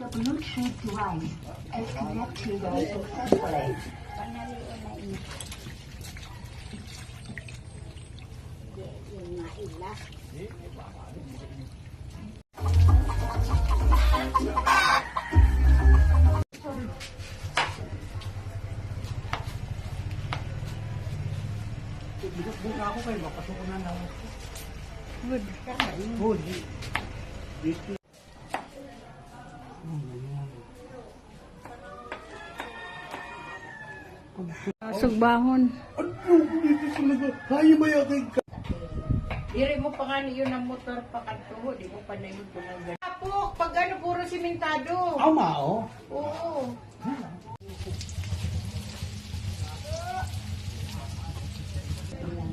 The Bluetooth device is connected successfully. Buka ako kayo, makasukunan lang ako. Good. Good. Dito. Sugbahon. Ano dito talaga? Kaya ba yung kay Dire mo pa nga yun ang motor pa kanto, di mo pa na yun punagan. Apok, pag ano puro simentado. Ama, oh. Oo.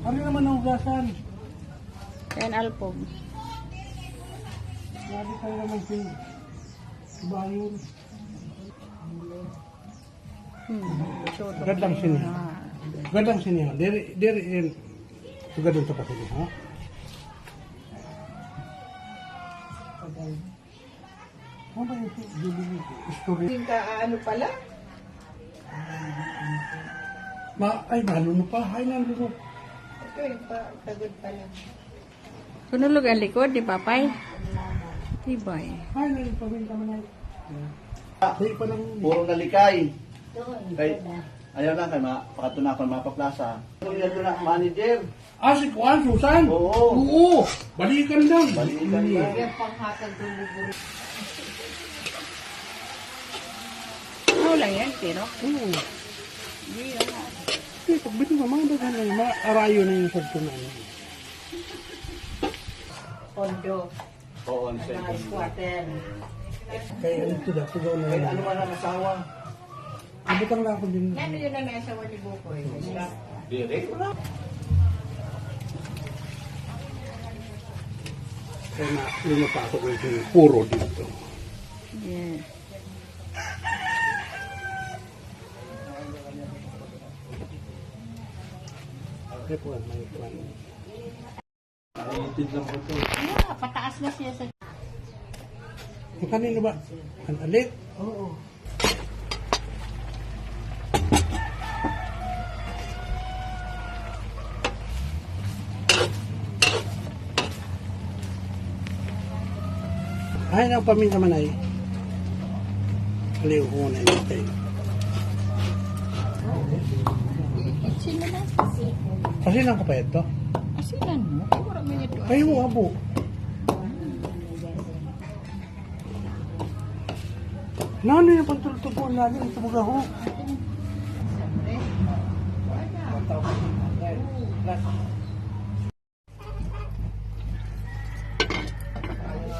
Ano naman ang ugasan? Yan alpog. Lagi tayo naman si Bayon. Hmm. Gandang na siniha. yun. Gandang siniha. Dere, dere, dere. Sugadon sa pasili, ha? Ano ba yung? Story? Ka ano pala? Ma, ay, naluno pa. Ay, naluno. Ito yung pa, tagod pala. Sunulog ang likod ni Papay. Tibay. Ay, naluno pa rin kami na. Ay, pa lang. Puro nalikay. Kay, ayaw lang kay mapakatunakan mapaplasa. Yung yan na manager. Ah, si Kuan, Susan? Oo. Oo. Balikan lang. Balikan lang. Yung panghatag duluburo. Ano lang yan, tiro? Oo. Hindi, pagbili mo, mga dagan na yun. Maarayo na yung sarto na yun. Kondo, Oo, ang second. squatter. Kaya ano ito daw, tugaw na Kay yun. ano man ang asawa? Abutang na ako din. Ano yun ang nasawa ni Bukoy? Direk wala. Kaya na, lumapasok ko yung puro dito. Yes. Kaya po, may kuwan. Itid lang po ito. Yeah, pataas na siya sa... Kanino ba? Ang alit? Oo. Ay, nang paminta man ay. Aliw ko na yun tayo. Na? Kasi lang kapayat to. Asilan mo? Ay, wala mo ito. Ay, mo abo. Nano yung pagtultupo natin ito mga ho?